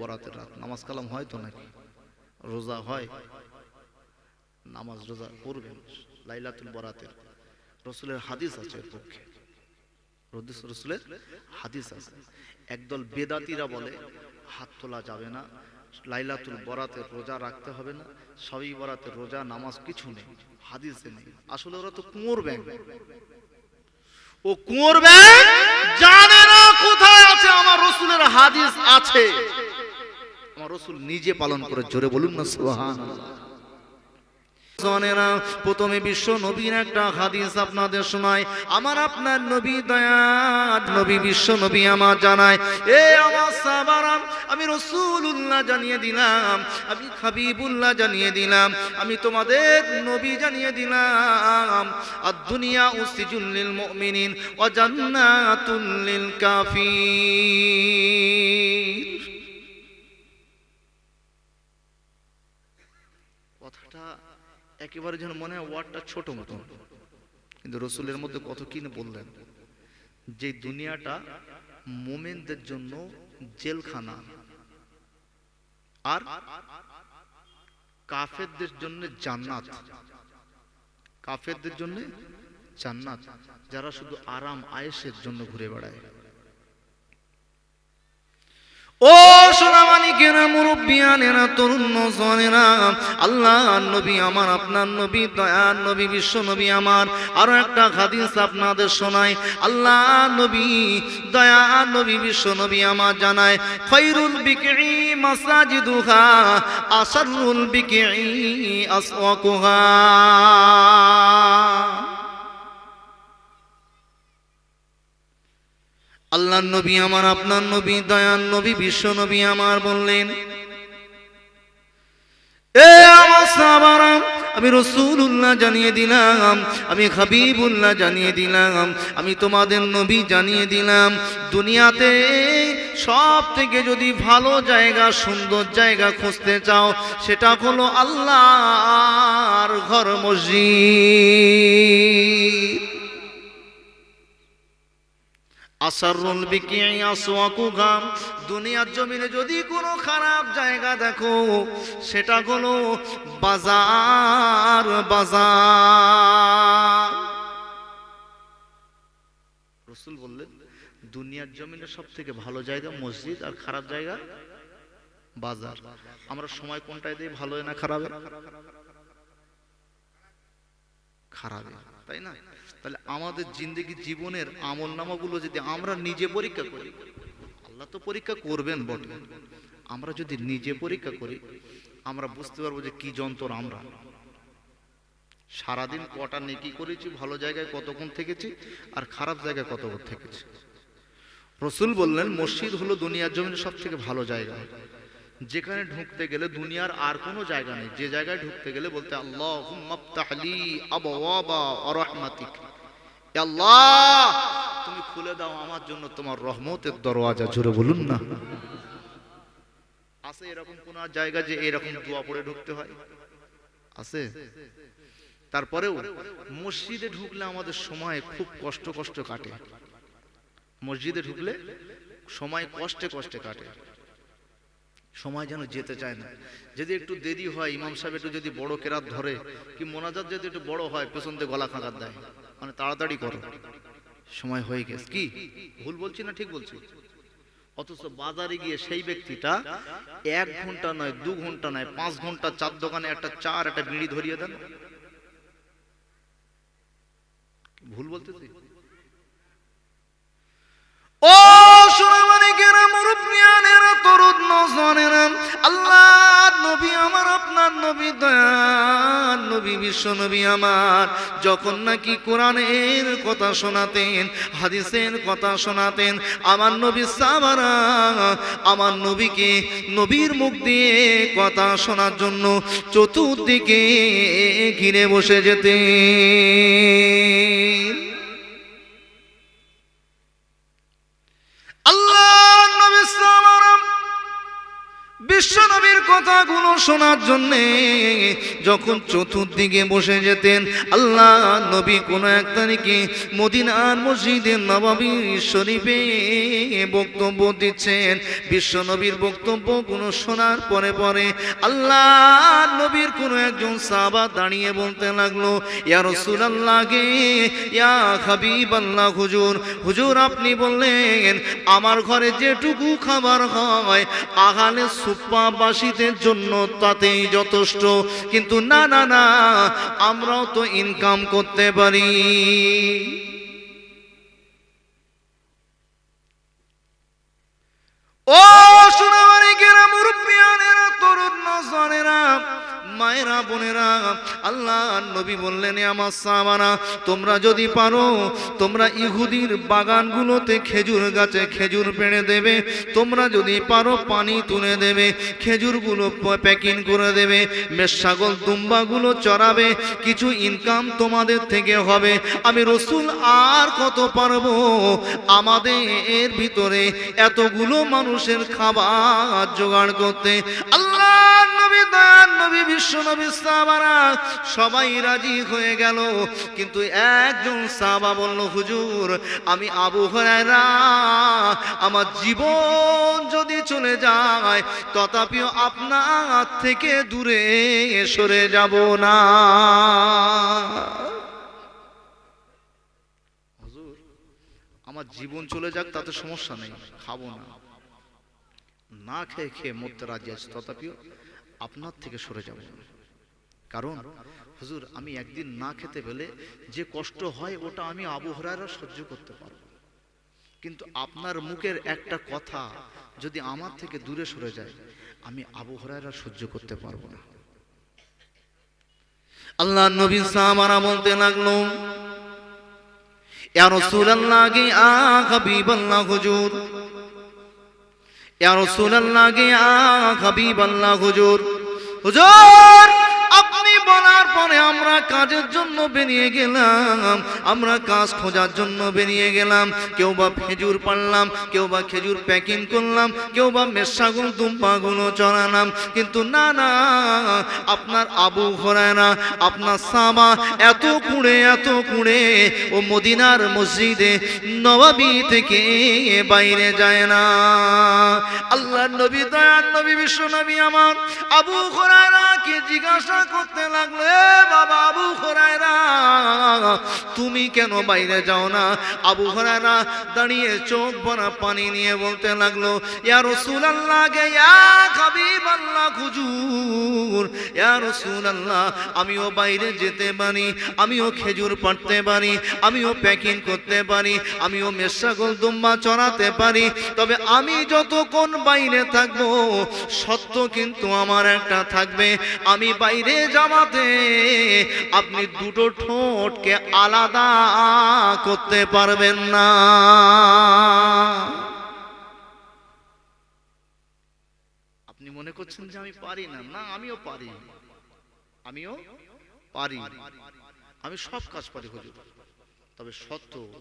বরাতের রাত। নামাজ কালাম হয় তো নাকি? রোজা হয়? নামাজ রোজা করবেন লাইলাতুল বরাতের। রসুলের হাদিস আছে এর পক্ষে। রসুলের হাদিস আছে। একদল বেদাতিরা বলে, হাত তোলা যাবে না, লাইলাতুল বরাতের রোজা রাখতে হবে না, সবই বরাতের রোজা, নামাজ কিছু নেই, হাদিসে নেই। আসলে ওরা তো কুঁয়োর ব্যাংক ও কুঁয়োর ব্যাংক জানে না কোথায় আছে আমার রসুলের হাদিস আছে। রসুল নিজে পালন করে, জোরে বলুন না সোহান প্রথমে বিশ্ব নবীর একটা হাদিস আপনাদের শোনায় আমার আপনার নবী দয়াত নবী বিশ্ব নবী আমার জানায় এ আমার সাবারাম আমি রসুল্লাহ জানিয়ে দিলাম, আমি হাবিবুল্লাহ জানিয়ে দিলাম, আমি তোমাদের নবী জানিয়ে দিলাম। আর দুনিয়া উসিজুল্লিল মুমিনিন, ওয়া জান্নাতুল লিল কাফির। একেবারে যেন মনে হয় ওয়ার্ডটা ছোট মতো। কিন্তু রসুলের মধ্যে কত কি বললেন। যে দুনিয়াটা মোমেনদের জন্য জেলখানা, আর কাফেরদের জন্য জান্নাত। কাফেরদের জন্য জান্নাত, যারা শুধু আরাম আয়েসের জন্য ঘুরে বেড়ায়। ও সোনামানিকেরা মুরব্বিয়ানেরা তরুণ নজনেরা আল্লাহ, নবী আমার, আপনার নবী, দয়ার নবী, বিশ্ব নবী আমার। আরও একটা হাদিস আপনাদের শোনায় আল্লাহ, নবী দয়া নবী, বিশ্ব নবী আমার জানায় খৈরুল বিকরি মাসাজিদুহা আসারুল বিকরি আসওয়াকুহা। আল্লাহ নবী আমার, আপনার নবী দয়ান নবী, বিশ্ব নবী আমার বললেন, এ আমার আমি রসুল্লাহ জানিয়ে দিলাম, আমি হাবিবুল্লাহ জানিয়ে দিলাম, আমি তোমাদের নবী জানিয়ে দিলাম, দুনিয়াতে সব থেকে যদি ভালো জায়গা, সুন্দর জায়গা খুঁজতে চাও, সেটা হলো আল্লাহর ঘর মসজিদ। আসারুল বিকিই আসওয়াকুহা দুনিয়ার জমিনে যদি কোনো খারাপ জায়গা দেখো, সেটা হলো বাজার বাজার। রসুল বললেন, দুনিয়ার জমিনে সব থেকে ভালো জায়গা মসজিদ আর খারাপ জায়গা বাজার। আমরা সময় কোনটায় দিই, ভালো না খারাপ? খারাপে, তাই না? তাহলে আমাদের জিন্দগি জীবনের আমল নামাগুলো যদি আমরা নিজে পরীক্ষা করি, আল্লাহ তো পরীক্ষা করবেন বটে। আমরা যদি নিজে পরীক্ষা করি, আমরা বুঝতে পারব যে কি যন্ত্র আমরা। সারাদিন কটা নেকি করেছি, ভালো জায়গায় কতক্ষণ থেকেছি আর খারাপ জায়গায় কতক্ষণ থেকেছি। রসুল বললেন, মসজিদ হলো দুনিয়ার জমিনে সব থেকে ভালো জায়গা। যেখানে ঢুকতে গেলে দুনিয়ার আর কোনো জায়গা নেই। যে জায়গায় ঢুকতে গেলে বলতে আল্লাহ আল্লাহ, তুমি খুলে দাও আমার জন্য তোমার রহমতের দরওয়াজা জুড়ে বলুন না। আছে এরকম কোন জায়গা যে এরকম দোয়া পড়ে ঢুকতে হয়? আছে। তারপরেও মসজিদে ঢুকলে আমাদের সময় খুব কষ্ট কষ্ট কাটে। মসজিদে ঢুকলে সময় কষ্টে কষ্টে কাটে। সময় যেন যেতে চায় না। যদি একটু দেরি হয়, ইমাম সাহেব একটু যদি বড় কেরাত ধরে, কি মোনাজাত যদি একটু বড় হয় পেছন দিয়ে গলা খাঁকার দেয়। মানে তাড়াতাড়ি করো। সময় হয়ে গেছে। কি? ভুল বলছি না ঠিক বলছি? অথচ বাজারে গিয়ে সেই ব্যক্তিটা এক ঘণ্টা নয়, দু ঘণ্টা নয়, পাঁচ ঘণ্টা চার দোকানে একটা চার, একটা বিড়ি ধরিয়ে দেন। ভুল বলতেছি? ও সোনামানিকেরা মুরব্বিয়ানেরা তরুণ নজনেরা আল্লাহ নবী আমার, আপনার নবী দয়ার নবী, বিশ্ব নবী আমার। যখন নাকি কোরআনের কথা শোনাতেন, হাদিসের কথা শোনাতেন, আমার নবী সাবারা আমার নবীকে নবীর মুখ দিয়ে কথা শোনার জন্য চতুর্দিকে ঘিরে বসে যেতেন। আল্লাহ নবী সাল্লাল্লাহু বিশ্ব নবীর কথাগুলো শোনার জন্যে যখন চতুর্দিকে বসে যেতেন, আল্লাহ নবী কোনো এক তারিখে মদিনার মসজিদের নবাবী শরীফে বক্তব্য দিচ্ছেন। বিশ্ব নবীর বক্তব্য কোনো শোনার পরে পরে আল্লাহ নবীর কোনো একজন সাবা দাঁড়িয়ে বলতে লাগল, ইয়া রসুল আল্লাহকে ইয়া হাবিব আল্লাহ হুজুর হুজুর আপনি বললেন, আমার ঘরে যেটুকু খাবার হয়, আহালে সুপ্পাবাসীদের জন্য তাতেই যথেষ্ট। কিন্তু না না না, আমরাও তো ইনকাম করতে পারি। ও সোনামানিকেরা মুরব্বিয়ানেরা, তরুণ নজনেরা মায়েরা, বোনেরা, আল্লাহ নবী বললেন আমার সামানা তোমরা যদি পারো, তোমরা ইহুদির বাগানগুলোতে খেজুর গাছে খেজুর পেড়ে দেবে। তোমরা যদি পারো, পানি তুলে দেবে, খেজুরগুলো প্যাকিং করে দেবে, মেষ ছাগল দুম্বাগুলো চড়াবে, কিছু ইনকাম তোমাদের থেকে হবে। আমি রসুল আর কত পারব? আমাদের এর ভিতরে এতগুলো মানুষের খাবার জোগাড় করতে আল্লাহ নবী দয়ার নবী বিশ্ব, নবী সাহাবারা সবাই রাজি হয়ে গেল। কিন্তু একজন সাহাবা বলল, হুজুর, আমি আবু হরায়রা, আমার জীবন যদি চলে যায়, তথাপিও আপনার থেকে দূরে সরে যাব না। হুজুর, আমার জীবন চলে যাক, তাতে সমস্যা নেই, খাব না। না খেয়ে খেয়ে মরতে রাজি আছে, তথাপিও আপনার থেকে সরে যাব। কারণ, হুজুর, আমি একদিন না খেতে পেলে যে কষ্ট হয় ওটা আমি আবহাওয়ারা সহ্য করতে পারব। কিন্তু আপনার মুখের একটা কথা যদি আমার থেকে দূরে সরে যায়, আমি আবহাওয়ারা সহ্য করতে পারব না। আল্লাহ নবী সাহাবারা বলতে লাগল, ইয়া রাসূলুল্লাহ গে আ হাবিবাল্লাহ হুজুর। ইয়া রাসূলুল্লাহ গে আ হাবিবাল্লাহ হুজুর। হুজুর! বলার পরে আমরা কাজের জন্য বেরিয়ে গেলাম। আমরা কাজ খোঁজার জন্য বেরিয়ে গেলাম। কেউ বা খেজুর পারলাম কেউ বা খেজুর প্যাকিং করলাম, কেউ বা মেষাগুল দুম্পাগুলো চড়ালাম। কিন্তু না না, আপনার আবু ঘোরায় আপনার সামা এত কুড়ে এত কুড়ে ও মদিনার মসজিদে নবাবি থেকে বাইরে যায় না। আল্লাহ নবী, দয়ার নবী বিশ্ব নবী আমার আবু খোরায়রা কে জিজ্ঞাসা করতে বাবা আবু তুমি কেন বাইরে যাও না? আবু খোরায়রা দাঁড়িয়ে চোখ ভরা পানি নিয়ে বলতে লাগল রসুল আল্লাহ গে, ইয়া রসুল আল্লাহ আমিও বাইরে যেতে পারি, আমিও খেজুর পাড়তে পারি, আমিও প্যাকিং করতে পারি, আমিও মেষাগল দুম্বা চড়াতে পারি, তবে আমি যতক্ষণ বাইরে থাকব, সত্য কিন্তু আমার একটা থাকবে, আমি বাইরে জামাতে আপনি দুটো ঠোঁটকে আলাদা করতে পারবেন না। আপনি মনে করছেন যে আমি পারি না? না, আমিও পারি। আমিও পারি। আমি সব কাজ পারি হুজুর। তবে সত্য,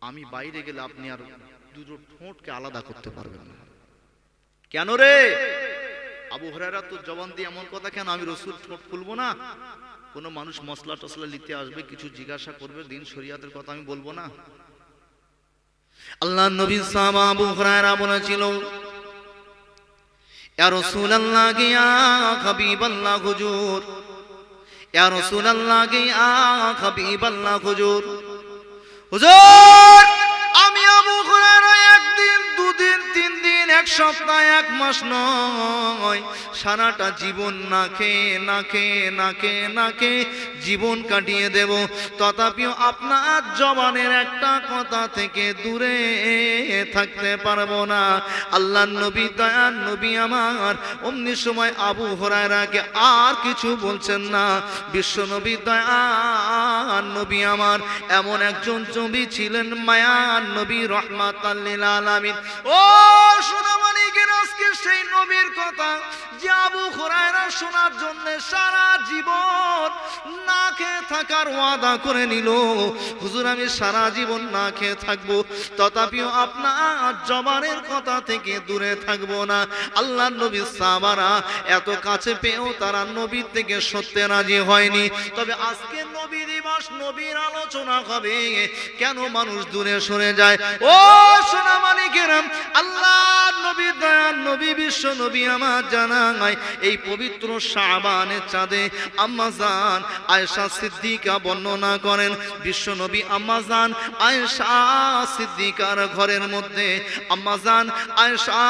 আমি বাইরে গেলে আপনি আর দুটো ঠোঁটকে আলাদা করতে পারবেন না। কেন রে? আবু হরারা তো জবান দিয়ে এমন কথা, কেন আমি রসুল ঠোঁট খুলবো না? কোনো মানুষ মশলা টসলা নিতে আসবে, কিছু জিজ্ঞাসা করবে, দিন শরিয়াতের কথা আমি বলব না? আল্লাহ নবী সাহাবা আবু হরায়রা বলেছিল, ইয়া রাসূলুল্লাহ গে ইয়া হাবিবাল্লাহ হুজুর, ইয়া রাসূলুল্লাহ গে ইয়া হাবিবাল্লাহ হুজুর হুজুর, আমি আবু হুরায়রা এক সপ্তাহ, এক মাস নয়। সারাটা জীবন না খেয়ে না খেয়ে না খেয়ে না খেয়ে জীবন কাটিয়ে দেব। তথাপিও আপনার জবানের একটা কথা থেকে দূরে থাকতে পারব না। আল্লাহ নবী, দয়ার নবী আমার। অমনি সময় আবু হরায়রাকে আর কিছু বলছেন না। বিশ্ব নবী, দয়ার নবী আমার। এমন একজন নবী ছিলেন মায়ার নবী রহমাত আলামিন। ও সেই নবীর কথা। যে আবু শোনার জন্য সারা জীবন না খেয়ে থাকার ওয়াদা করে নিল। হুজুর, আমি সারা জীবন না খেয়ে থাকব, তথাপিও আপনার জবানের কথা থেকে দূরে থাকব না। আল্লাহ নবী সাহাবারা এত কাছে পেয়েও তারা নবীর থেকে সত্যে রাজি হয়নি। তবে আজকে নবী দিবস, নবীর আলোচনা হবে। কেন মানুষ দূরে সরে যায়? ও সোনা মানিকেরাম আল্লাহ নবী দয়ার নবী বিশ্ব, নবী আমার জানায় এই পবিত্র শাবানের চাঁদে আম্মাজান আয়েশা সিদ্দিকা বর্ণনা করেন। বিশ্ব নবী আম্মাজান আয়েশা সিদ্দিকার ঘরের মধ্যে আম্মাজান আয়েশা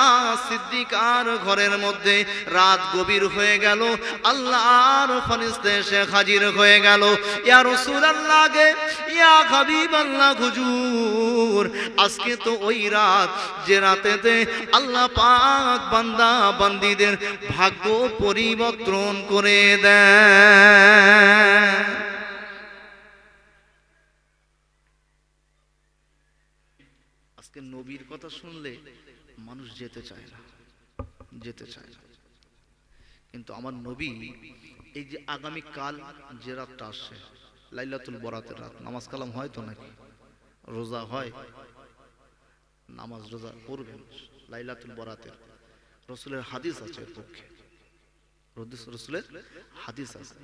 সিদ্দিকার ঘরের মধ্যে রাত গভীর হয়ে গেল, আল্লাহর ফরিস্তে এসে হাজির হয়ে গেল। ইয়া রাসূলুল্লাহ গে ইয়া হাবিবাল্লাহ হুজুর। আজকে তো ওই রাত যে রাতেতে আল্লাহ পাক বান্দা বান্দীদের ভাগ্য পরিবর্তন করে দেয় আজকে নবীর কথা শুনলে মানুষ যেতে চায় না, যেতে চায় না। কিন্তু আমার নবী, এই যে আগামী কাল যে রাতটা আসছে লাইলাতুল বরাতের রাত। নামাজ কালাম হয় তো নাকি? রোজা হয়? নামাজ রোজা পড়বেন লাইলাতুল বরাতের। রসুলের হাদিস আছে এর পক্ষে। রসুলের হাদিস আছে।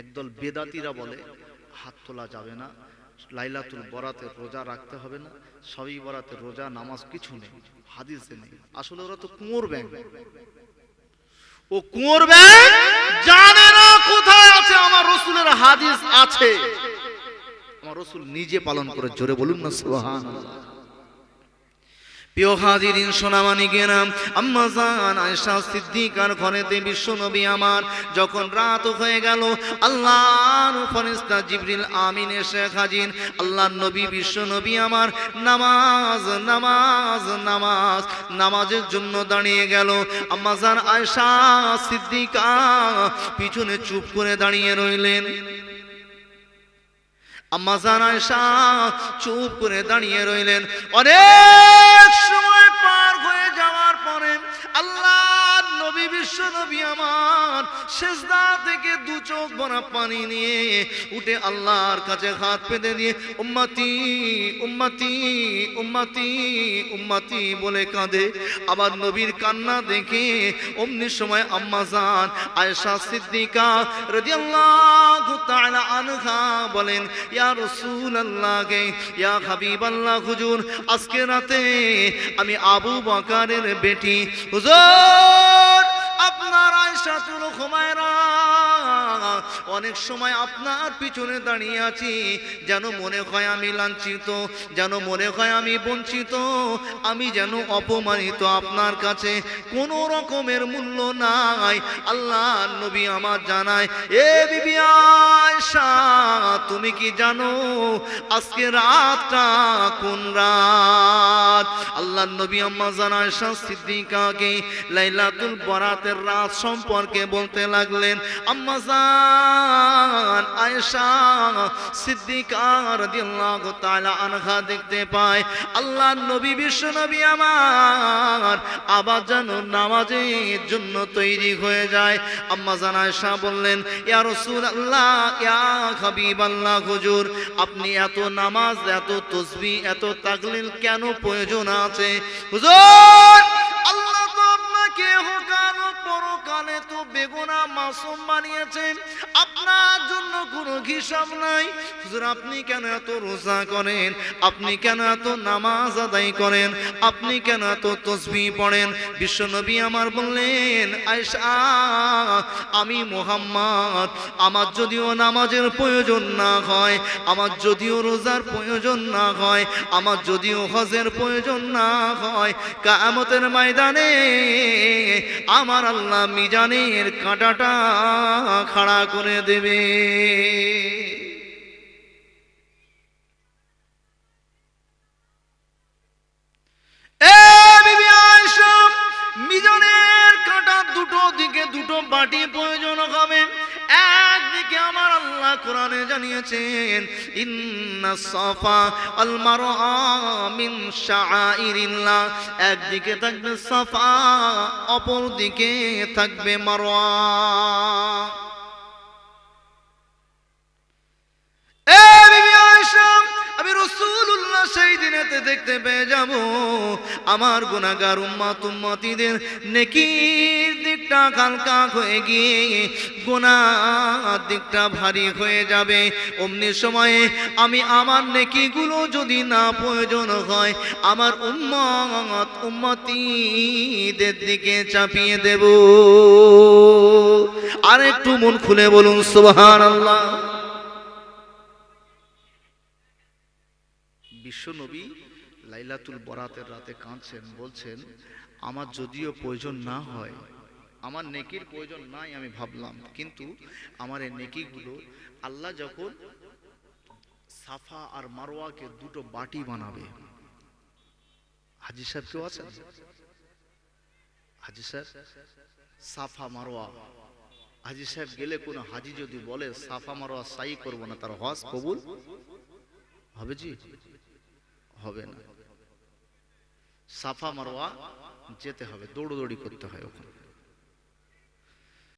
একদল বেদাতিরা বলে, হাত তোলা যাবে না, লাইলাতুল বরাতের রোজা রাখতে হবে না, সবই বরাতের রোজা, নামাজ কিছু নেই, হাদিসে নেই। আসলে ওরা তো কুঁয়োর ব্যাংক ও কুঁয়োর ব্যাংক জানে না কোথায় আছে আমার রসুলের হাদিস আছে। আমার রসুল নিজে পালন করে জোরে বলুন না সুবহানাল্লাহ। প্রিয় হাজিরিন, সোনামানি গেরাম, আম্মা জান, আয়েশা, সিদ্দিকার ঘরেতে বিশ্ব নবী আমার, যখন রাত হয়ে গেল, আল্লাহর ফেরেশতা জিবরিল আমিন এসে হাজির, আল্লাহর নবী বিশ্ব নবী আমার নামাজ নামাজ নামাজ, নামাজের জন্য দাঁড়িয়ে গেল। আম্মা জান, আয়েশা, সিদ্দিকা পিছনে চুপ করে দাঁড়িয়ে রইলেন। আম্মা জান, আয়েশা চুপ করে দাঁড়িয়ে রইলেন। অনেক সময় পার হয়ে যাওয়ার পরে আল্লাহ নবী, বিশ্ব নবী আমার শেষদা থেকে দু চোখ ভরা পানি নিয়ে উঠে আল্লাহর কাছে হাত পেতে দিয়ে, উম্মতি উম্মতি উম্মতি উম্মতি বলে কাঁদে। আবার নবীর কান্না দেখে অমনি সময় আম্মা জান, আয়েশা সিদ্দিকা রাদিয়াল্লাহু তাআলা আনহা বলেন রাসূলুল্লাহ গে ইয়া হাবিবাল্লাহ, হুজুর, আজকে রাতে আমি আবু বকরের বেটি। হুজুর, আপনার আয়েশাতুল হুমায়রা, অনেক সময় আপনার পিছনে দাঁড়িয়ে আছি, যেন মনে হয় আমি লাঞ্ছিত, যেন মনে হয় আমি বঞ্চিত, আমি যেন অপমানিত আপনার কাছে। কোনো রকমের মূল্য নাই, আল্লাহ নবী আমার জানায়, এ বিবি আয়েশা তুমি কি জানো আজকে রাতটা কোন রাত? আল্লাহ নবী আম্মা জানায় সিদ্দিকাকে লাইলাতুল বরাতের রাত সম্পর্কে বলতে লাগলেন, আম্মা জান, আয়েশা সিদ্দিকা রাদিয়াল্লাহু তাআলা আনহা দেখতে পায় আল্লাহ নবী বিশ্ব নবী আমার আবার যেন নামাজের জন্য তৈরি হয়ে যায়। আম্মা জান আয়েশা বললেন, ইয়া রাসূলুল্লাহ, ইয়া হাবিবাল্লাহ হুজুর? আপনি এত নামাজ, এত তসবি, এত তাকলিল কেন প্রয়োজন আছে? হুজুর, আল্লাহ তো আপনাকে হোকাল পরকালে তো বেগুনা মাসুম বানিয়েছেন। আপনার জন্য কোনো হিসাব নাই। হুজুর, আপনি কেন এত রোজা করেন? আপনি কেন এত নামাজ আদায় করেন? আপনি কেন এত তসবি পড়েন? বিশ্বনবী আমার বললেন, আয়েশা, আমি মোহাম্মদ। আমার যদিও নামাজের প্রয়োজন না হয়, আমার যদিও রোজার প্রয়োজন না হয়, আমার যদিও হজের প্রয়োজন না হয় কামতের ময়দানে আমার আল্লাহ মিজানের কাঁটাটা খাড়া করে দেবে। মিজনের কাঁটা দুটো দিকে দুটো বাটি প্রয়োজন হবে। তাআলা কোরআনে জানিয়েছেন, ইন্না সফা আল মিন শাআইরিল্লাহ। একদিকে থাকবে সফা অপর দিকে থাকবে মারওয়া। দিনেতে দেখতে পেয়ে যাব। আমার গুনাগার উম্মাত উম্মাতিদের নেকির দিকটা হালকা হয়ে গিয়ে গুনার দিকটা ভারী হয়ে যাবে। অমনি সময়ে আমি আমার নেকিগুলো যদি না প্রয়োজন হয়, আমার উম্মত উম্মতিদের দিকে চাপিয়ে দেব। আর একটু মন খুলে বলুন, সুবহানাল্লাহ। বিশ্বনবী লাইলাতুল বরাতের রাতে কাঁদছেন, বলছেন, আমার যদিও প্রয়োজন না হয়, আমার নেকির প্রয়োজন নাই আমি ভাবলাম। কিন্তু আমার এই নেকিগুলো আল্লাহ যখন সাফা আর মারোয়াকে দুটো বাটি বানাবে, হাজি সাহেব কেউ আছেন? হাজি সাহেব, সাফা মারোয়া হাজি সাহেব গেলে কোনো হাজি যদি বলে, সাফা মারোয়া সাই করব না, তার হজ কবুল হবে জি? হবে না। সাফা মারোয়া যেতে হবে দৌড়দৌড়ি করতে হয় ওখানে।